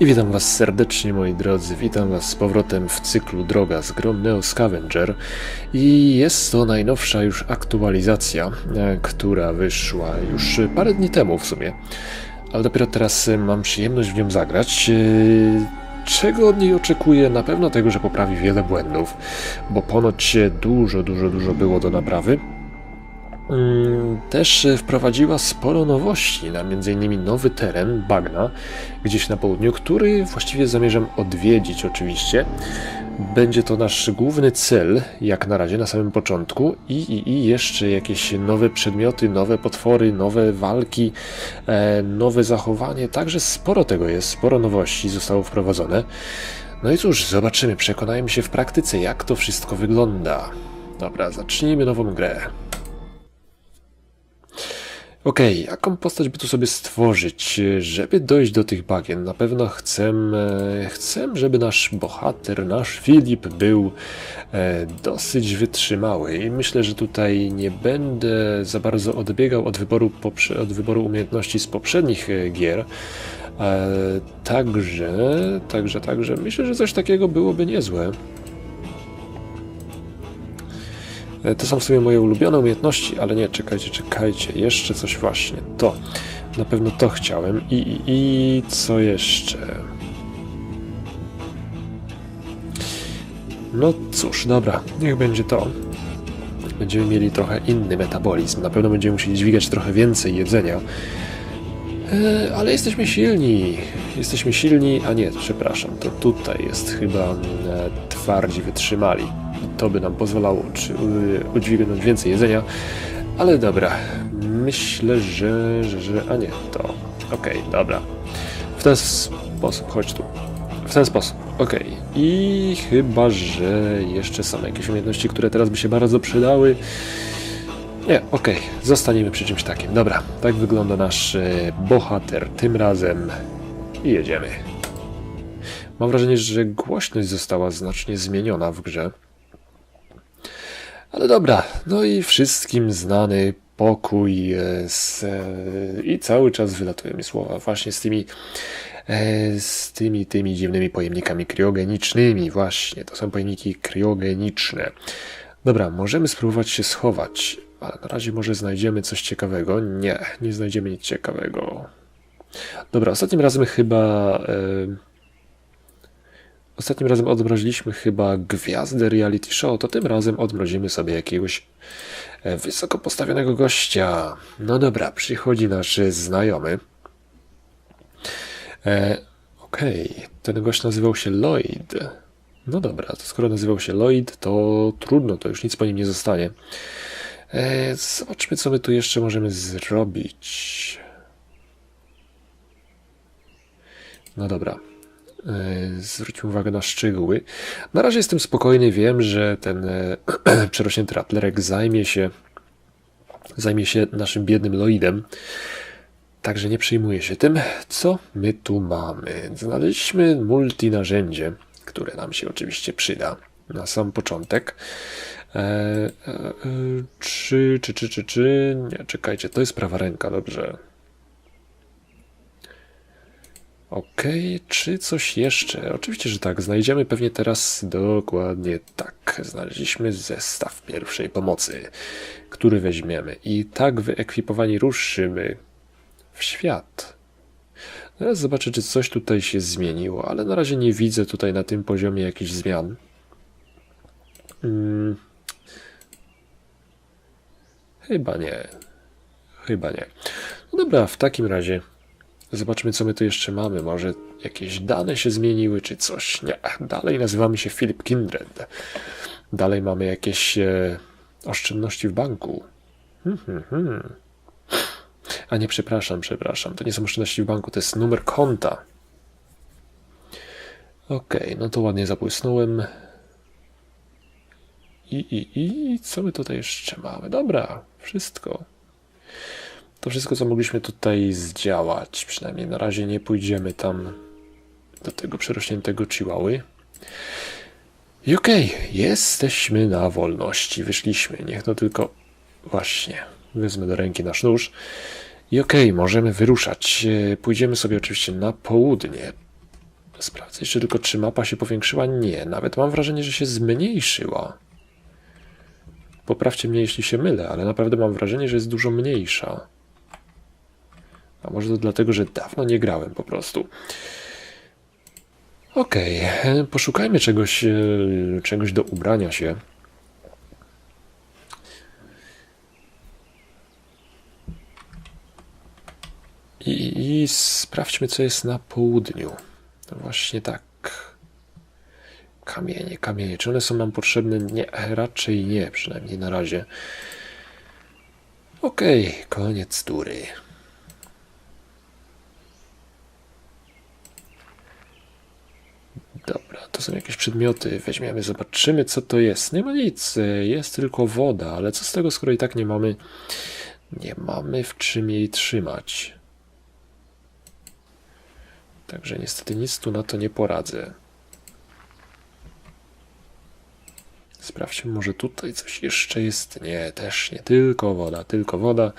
I witam Was serdecznie, moi drodzy. Witam Was z powrotem w cyklu Droga z grom Neo Scavenger. I jest to najnowsza już aktualizacja, e, która wyszła już parę dni temu w sumie. Ale dopiero teraz e, mam przyjemność w nią zagrać. E, czego od niej oczekuję? Na pewno tego, że poprawi wiele błędów, bo ponoć dużo, dużo, dużo było do naprawy. Mm, też e, wprowadziła sporo nowości, na m.in. nowy teren, bagna, gdzieś na południu, który właściwie zamierzam odwiedzić oczywiście. Będzie to nasz główny cel, jak na razie, na samym początku i, i, i jeszcze jakieś nowe przedmioty, nowe potwory, nowe walki, e, nowe zachowanie, także sporo tego jest, sporo nowości zostało wprowadzone. No i cóż, zobaczymy, przekonajmy się w praktyce, jak to wszystko wygląda. Dobra, zacznijmy nową grę. Okej, okay, jaką postać by tu sobie stworzyć, żeby dojść do tych bagien? Na pewno chcę, e, chcę żeby nasz bohater, nasz Filip był e, dosyć wytrzymały i myślę, że tutaj nie będę za bardzo odbiegał od wyboru, od wyboru umiejętności z poprzednich e, gier. Także, także, także myślę, że coś takiego byłoby niezłe. E, to są w sumie moje ulubione umiejętności, ale nie, czekajcie, czekajcie, jeszcze coś właśnie, to, na pewno to chciałem i, i, i co jeszcze? No cóż, dobra, niech będzie to. Będziemy mieli trochę inny metabolizm, na pewno będziemy musieli dźwigać trochę więcej jedzenia. E, ale jesteśmy silni. Jesteśmy silni, a nie, przepraszam, to tutaj jest chyba e, twardzi wytrzymali to by nam pozwalało czy, udźwignąć więcej jedzenia. Ale dobra, myślę, że, że, że a nie, to okej, okay, dobra. W ten sposób, chodź tu. W ten sposób, okej. Okay. I chyba, że jeszcze są jakieś umiejętności, które teraz by się bardzo przydały. Nie, okej, okay. zostaniemy przy czymś takim. Dobra, tak wygląda nasz e, bohater tym razem i jedziemy. Mam wrażenie, że głośność została znacznie zmieniona w grze. Ale dobra, no i wszystkim znany pokój e, z, e, i cały czas wylatują mi słowa właśnie z tymi e, z tymi, tymi dziwnymi pojemnikami kriogenicznymi. Właśnie, to są pojemniki kriogeniczne. Dobra, możemy spróbować się schować, ale na razie może znajdziemy coś ciekawego. Nie, nie znajdziemy nic ciekawego. Dobra, ostatnim razem chyba... Ostatnim razem odmroziliśmy chyba gwiazdę reality show, to tym razem odmrozimy sobie jakiegoś e, wysoko postawionego gościa. No dobra, przychodzi nasz znajomy. E, Okej, okay. ten gość nazywał się Lloyd. No dobra, to skoro nazywał się Lloyd, to trudno, to już nic po nim nie zostanie. E, zobaczmy, co my tu jeszcze możemy zrobić. No dobra. E, zwróćmy uwagę na szczegóły. Na razie jestem spokojny, wiem, że ten e, przerośnięty raplerek zajmie się zajmie się naszym biednym Lloydem. Także nie przejmuję się tym, co my tu mamy. Znaleźliśmy multi narzędzie, które nam się oczywiście przyda na sam początek. E, e, e, czy, czy, czy, czy, czy, nie, czekajcie, to jest prawa ręka, dobrze. Okay, czy coś jeszcze? Oczywiście, że tak. Znajdziemy pewnie teraz dokładnie tak. Znaleźliśmy zestaw pierwszej pomocy, który weźmiemy. I tak wyekwipowani ruszymy w świat. Teraz zobaczę, czy coś tutaj się zmieniło, ale na razie nie widzę tutaj na tym poziomie jakichś zmian. Hmm. Chyba nie. Chyba nie. No dobra, w takim razie Zobaczmy, co my tu jeszcze mamy. Może jakieś dane się zmieniły, czy coś. Nie, dalej nazywamy się Philip Kindred. Dalej mamy jakieś e, oszczędności w banku. Hmm, hmm, hmm. A nie, przepraszam, przepraszam. To nie są oszczędności w banku, to jest numer konta. Okej, okay, no to ładnie zabłysnąłem. I, i, i co my tutaj jeszcze mamy? Dobra, wszystko. To wszystko, co mogliśmy tutaj zdziałać, przynajmniej na razie nie pójdziemy tam do tego przerośniętego Chihuahui. I okej, okay, jesteśmy na wolności, wyszliśmy. Niech to tylko właśnie wezmę do ręki nasz nóż. I okej, okay, możemy wyruszać. Pójdziemy sobie oczywiście na południe. Sprawdzę jeszcze tylko, czy mapa się powiększyła. Nie, nawet mam wrażenie, że się zmniejszyła. Poprawcie mnie, jeśli się mylę, ale naprawdę mam wrażenie, że jest dużo mniejsza. A może to dlatego, że dawno nie grałem po prostu. Okej, okay. poszukajmy czegoś, e, czegoś do ubrania się. I, I sprawdźmy, co jest na południu. To właśnie tak. Kamienie, kamienie. Czy one są nam potrzebne? Nie, raczej nie, przynajmniej na razie. Okej, okay, koniec tury. Dobra, to są jakieś przedmioty. Weźmiemy, zobaczymy, co to jest. Nie ma nic, jest tylko woda, ale co z tego, skoro i tak nie mamy, nie mamy w czym jej trzymać. Także niestety nic tu na to nie poradzę. Sprawdźmy, może tutaj coś jeszcze jest. Nie, też nie. Tylko woda, tylko woda.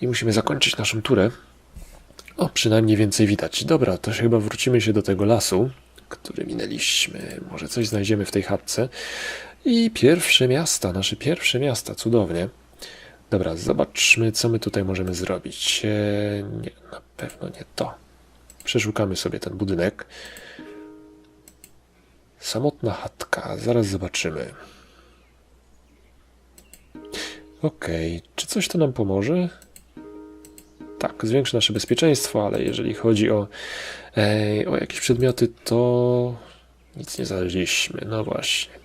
I musimy zakończyć naszą turę. O, przynajmniej więcej widać. Dobra, to chyba wrócimy się do tego lasu, który minęliśmy. Może coś znajdziemy w tej chatce. I pierwsze miasta, nasze pierwsze miasta, cudownie. Dobra, zobaczmy, co my tutaj możemy zrobić. Eee, nie, na pewno nie to. Przeszukamy sobie ten budynek. Samotna chatka, zaraz zobaczymy. Okej, okay. czy coś to nam pomoże? Tak, zwiększy nasze bezpieczeństwo, ale jeżeli chodzi o, o jakieś przedmioty, to nic nie znaleźliśmy. No właśnie.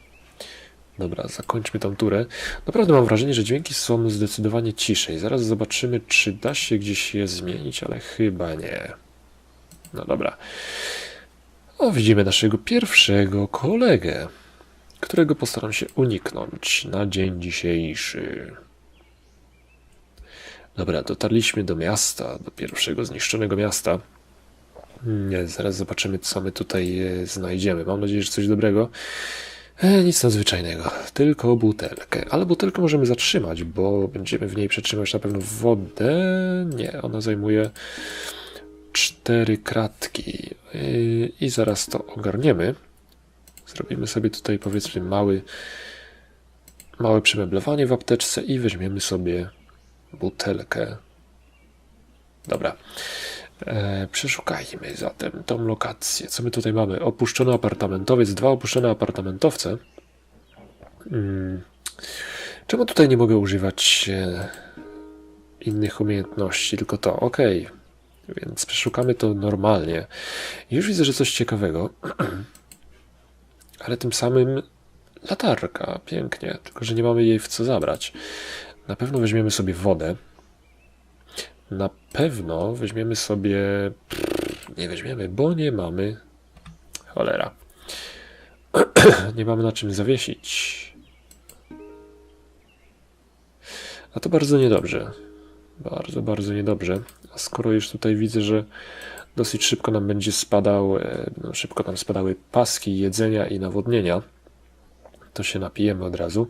Dobra, zakończmy tą turę. Naprawdę mam wrażenie, że dźwięki są zdecydowanie ciszej. Zaraz zobaczymy, czy da się gdzieś je zmienić, ale chyba nie. No dobra. O, widzimy naszego pierwszego kolegę, którego postaram się uniknąć na dzień dzisiejszy. Dobra, dotarliśmy do miasta, do pierwszego zniszczonego miasta. Nie, zaraz zobaczymy, co my tutaj e, znajdziemy. Mam nadzieję, że coś dobrego. E, nic nadzwyczajnego, tylko butelkę. Ale butelkę możemy zatrzymać, bo będziemy w niej przetrzymać na pewno wodę. Nie, ona zajmuje cztery kratki yy, i zaraz to ogarniemy. Zrobimy sobie tutaj powiedzmy mały, małe przemeblowanie w apteczce i weźmiemy sobie butelkę. Dobra. E, przeszukajmy zatem tą lokację. Co my tutaj mamy? Opuszczony apartamentowiec, dwa opuszczone apartamentowce. Hmm. Czemu tutaj nie mogę używać e, innych umiejętności, tylko to? Okay. Więc przeszukamy to normalnie. Już widzę, że coś ciekawego. Ale tym samym latarka. Pięknie. Tylko, że nie mamy jej w co zabrać. Na pewno weźmiemy sobie wodę. Na pewno weźmiemy sobie... Nie weźmiemy, bo nie mamy... Cholera. nie mamy na czym zawiesić. A to bardzo niedobrze. Bardzo, bardzo niedobrze. A skoro już tutaj widzę, że dosyć szybko nam będzie spadał, e, no szybko nam spadały paski jedzenia i nawodnienia, to się napijemy od razu.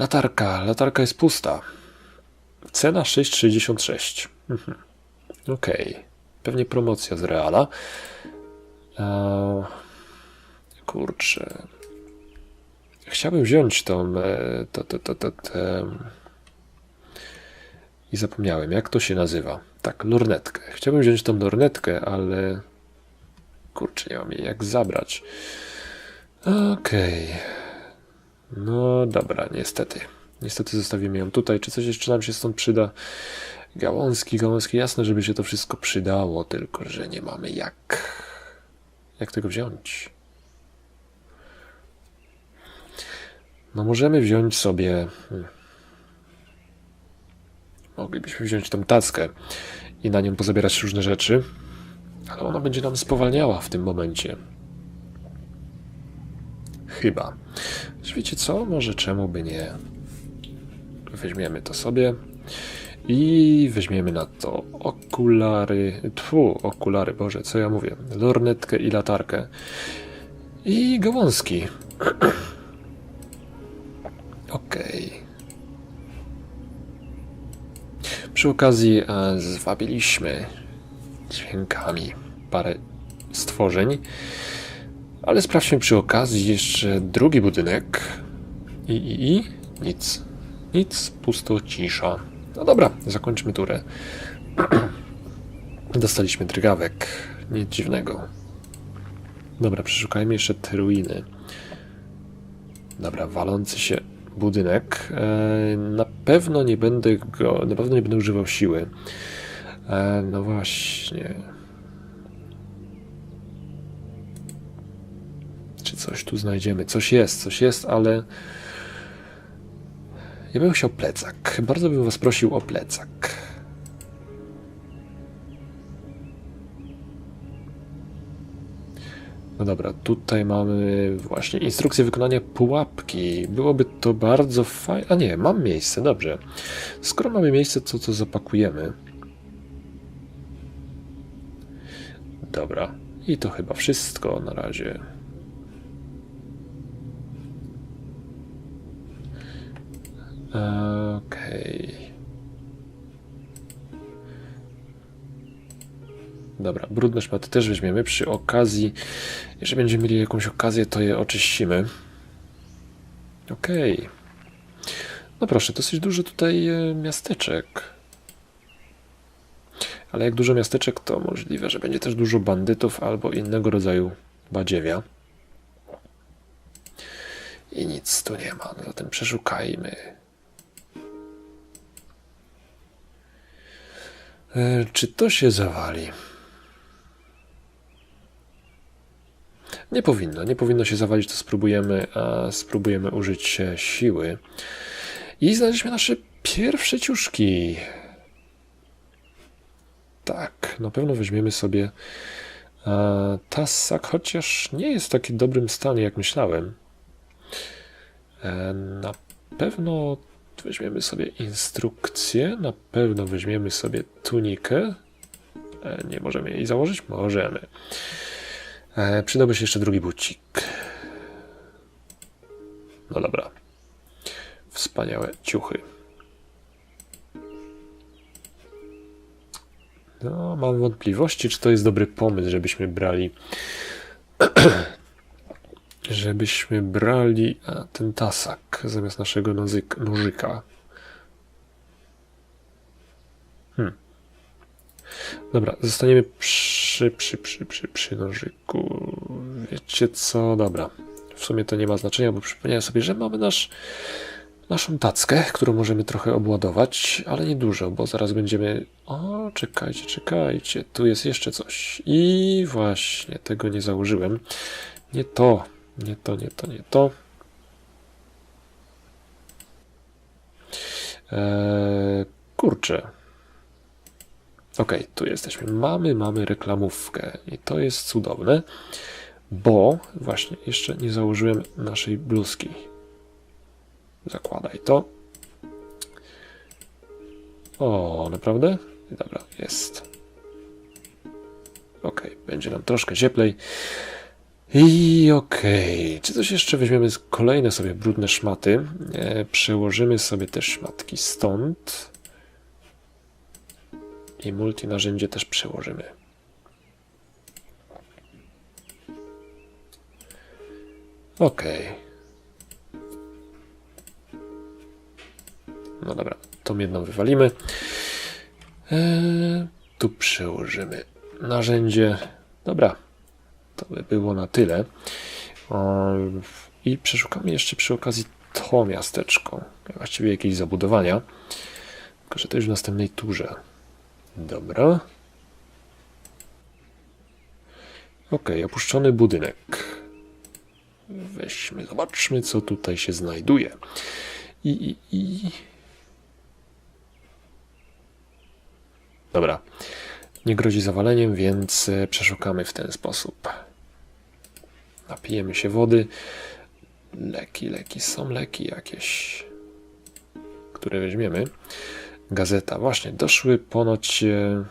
Latarka, latarka jest pusta. Cena 6,66. Mhm. Okej. Okay. Pewnie promocja z Reala. Eee, kurczę. Chciałbym wziąć tą, e, to, to, to, to, to, i zapomniałem, jak to się nazywa. Tak, lornetkę. Chciałbym wziąć tą lornetkę, ale kurczę, nie mam jej jak zabrać. Okej. Okay. No dobra, niestety. Niestety zostawimy ją tutaj. Czy coś jeszcze nam się stąd przyda? Gałązki, gałązki. Jasne, żeby się to wszystko przydało, tylko że nie mamy jak. Jak tego wziąć? No możemy wziąć sobie... Hmm. Moglibyśmy wziąć tą tackę i na nią pozabierać różne rzeczy, ale ona będzie nam spowalniała w tym momencie. Chyba. Wiecie co? Może czemu by nie? Weźmiemy to sobie i weźmiemy na to okulary. Tfu, okulary, Boże, co ja mówię? Lornetkę i latarkę. I gałązki. Okej. Okay. Przy okazji e, zwabiliśmy dźwiękami parę stworzeń. Ale sprawdźmy przy okazji jeszcze drugi budynek. I, i, i nic. Nic, pusto, cisza. No dobra, zakończmy turę. Dostaliśmy drgawek. Nic dziwnego. Dobra, przeszukajmy jeszcze te ruiny. Dobra, walący się budynek. E, na pewno nie będę go, na pewno nie będę używał siły. E, no właśnie. Czy coś tu znajdziemy? Coś jest, coś jest, ale ja bym chciał plecak. Bardzo bym was prosił o plecak. No dobra, tutaj mamy właśnie instrukcję wykonania pułapki. Byłoby to bardzo fajne. A nie, mam miejsce, dobrze. Skoro mamy miejsce, to co zapakujemy? Dobra, i to chyba wszystko na razie. Okej. Okay. Dobra, brudne szmaty też weźmiemy. Przy okazji, jeżeli będziemy mieli jakąś okazję, to je oczyścimy. Okej. Okay. No proszę, dosyć dużo tutaj e, miasteczek. Ale jak dużo miasteczek, to możliwe, że będzie też dużo bandytów albo innego rodzaju badziewia. I nic tu nie ma, no zatem przeszukajmy. Czy to się zawali? Nie powinno, nie powinno się zawalić, to spróbujemy, a spróbujemy użyć siły. I znaleźliśmy nasze pierwsze ciuszki. Tak, na pewno weźmiemy sobie e, tasak, chociaż nie jest w takim dobrym stanie, jak myślałem. E, na pewno weźmiemy sobie instrukcję, na pewno weźmiemy sobie tunikę. E, nie możemy jej założyć? Możemy. E, przydałby się jeszcze drugi bucik. No dobra. Wspaniałe ciuchy. No, mam wątpliwości, czy to jest dobry pomysł, żebyśmy brali. Żebyśmy brali a, ten tasak zamiast naszego nożyka. Hmm. Dobra, zostaniemy przy, przy, przy, przy, przy nożyku. Wiecie co? Dobra. W sumie to nie ma znaczenia, bo przypomniałem sobie, że mamy nasz, naszą tackę, którą możemy trochę obładować, ale nie dużo, bo zaraz będziemy... O, czekajcie, czekajcie, tu jest jeszcze coś. I właśnie, tego nie założyłem. Nie to, nie to, nie to, nie to. Eee, kurczę. Ok, tu jesteśmy. Mamy, mamy reklamówkę i to jest cudowne, bo właśnie jeszcze nie założyłem naszej bluzki. Zakładaj to. O, naprawdę? Dobra, jest. Ok, będzie nam troszkę cieplej. I okej, okay. czy coś jeszcze weźmiemy kolejne sobie brudne szmaty? E, przełożymy sobie te szmatki stąd. I multi narzędzie też przełożymy. Ok. No dobra, tą jedną wywalimy. Eee, tu przełożymy narzędzie. Dobra, to by było na tyle. I przeszukamy jeszcze przy okazji to miasteczko. Właściwie jakieś zabudowania. Tylko, że to już w następnej turze. Dobra. Ok, opuszczony budynek. Weźmy, zobaczmy, co tutaj się znajduje. I, i, i. Dobra. Nie grozi zawaleniem, więc e, przeszukamy w ten sposób. Napijemy się wody. Leki, leki, są leki jakieś, które weźmiemy. Gazeta. Właśnie, doszły ponoć e,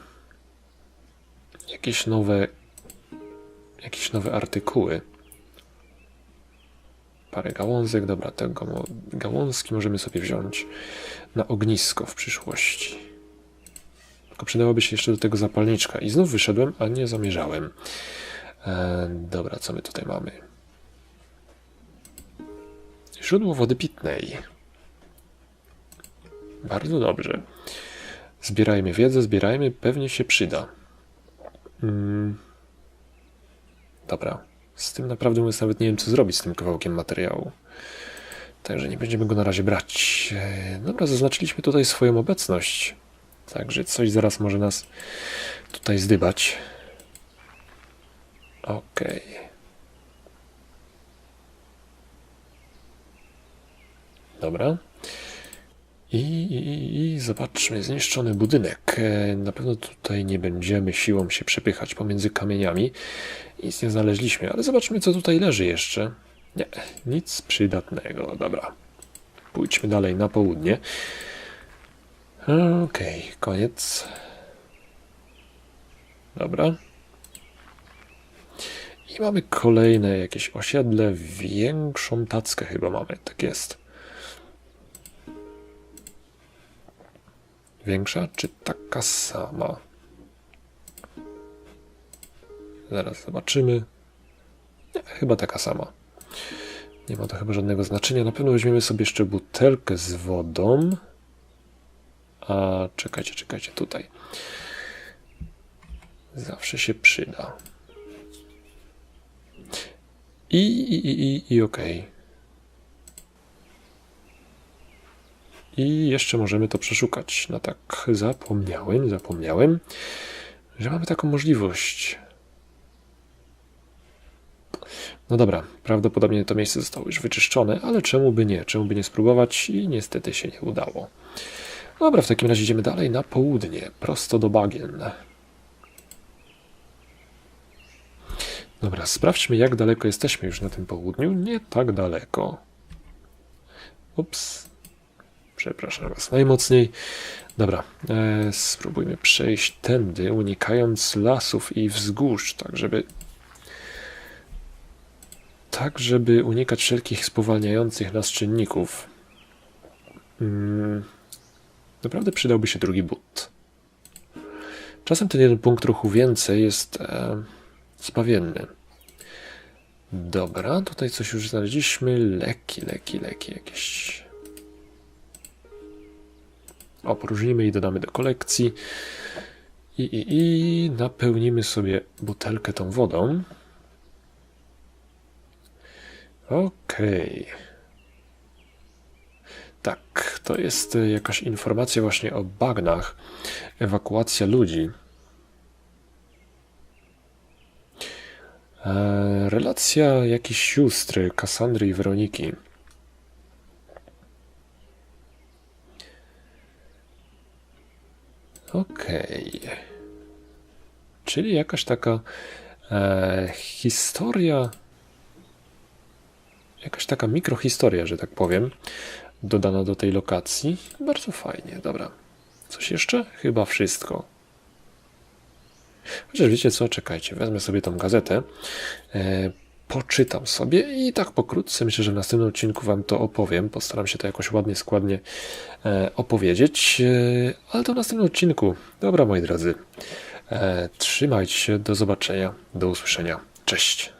jakieś nowe jakieś nowe artykuły. Parę gałązek, dobra, tego gałązki możemy sobie wziąć na ognisko w przyszłości. Tylko przydałaby się jeszcze do tego zapalniczka. I znów wyszedłem, a nie zamierzałem. E, dobra, co my tutaj mamy? Źródło wody pitnej. Bardzo dobrze. Zbierajmy wiedzę, zbierajmy, pewnie się przyda. Mm. Dobra. Z tym naprawdę mówiąc nawet nie wiem, co zrobić z tym kawałkiem materiału. Także nie będziemy go na razie brać. E, Dobra, zaznaczyliśmy tutaj swoją obecność. Także coś zaraz może nas tutaj zdybać. Okej. Dobra. I, i, I zobaczmy, zniszczony budynek. E, Na pewno tutaj nie będziemy siłą się przepychać pomiędzy kamieniami. Nic nie znaleźliśmy, ale zobaczmy, co tutaj leży jeszcze. Nie, nic przydatnego. Dobra. Pójdźmy dalej na południe. Okej, koniec. Dobra. I mamy kolejne jakieś osiedle, większą tackę chyba mamy, tak jest. Większa czy taka sama? Zaraz zobaczymy. Nie, chyba taka sama. Nie ma to chyba żadnego znaczenia. Na pewno weźmiemy sobie jeszcze butelkę z wodą. A czekajcie, czekajcie, tutaj. Zawsze się przyda. I, i, i, i, i okej. I jeszcze możemy to przeszukać. No tak, zapomniałem, zapomniałem, że mamy taką możliwość. No dobra, prawdopodobnie to miejsce zostało już wyczyszczone, ale czemu by nie? Czemu by nie spróbować? I niestety się nie udało. Dobra, w takim razie idziemy dalej na południe, prosto do bagien. Dobra, sprawdźmy jak daleko jesteśmy już na tym południu. Nie tak daleko. Ups. Przepraszam Was najmocniej. Dobra, e, spróbujmy przejść tędy, unikając lasów i wzgórz, tak żeby tak, żeby unikać wszelkich spowalniających nas czynników. Mm, naprawdę przydałby się drugi but. Czasem ten jeden punkt ruchu więcej jest e, zbawienny. Dobra, tutaj coś już znaleźliśmy. Leki, leki, leki jakieś. Opróżnimy i dodamy do kolekcji. I, i, I napełnimy sobie butelkę tą wodą. Okej. Tak, to jest jakaś informacja właśnie o bagnach. Ewakuacja ludzi. Relacja jakiejś sióstry, Kassandry i Weroniki. Okej. Czyli jakaś taka e, historia, jakaś taka mikrohistoria, że tak powiem, dodana do tej lokacji. Bardzo fajnie, dobra. Coś jeszcze? Chyba wszystko. Chociaż wiecie co, czekajcie, wezmę sobie tą gazetę, e, poczytam sobie i tak pokrótce myślę, że w następnym odcinku Wam to opowiem. Postaram się to jakoś ładnie, składnie e, opowiedzieć, e, ale to w następnym odcinku. Dobra, moi drodzy, e, trzymajcie się, do zobaczenia, do usłyszenia. Cześć.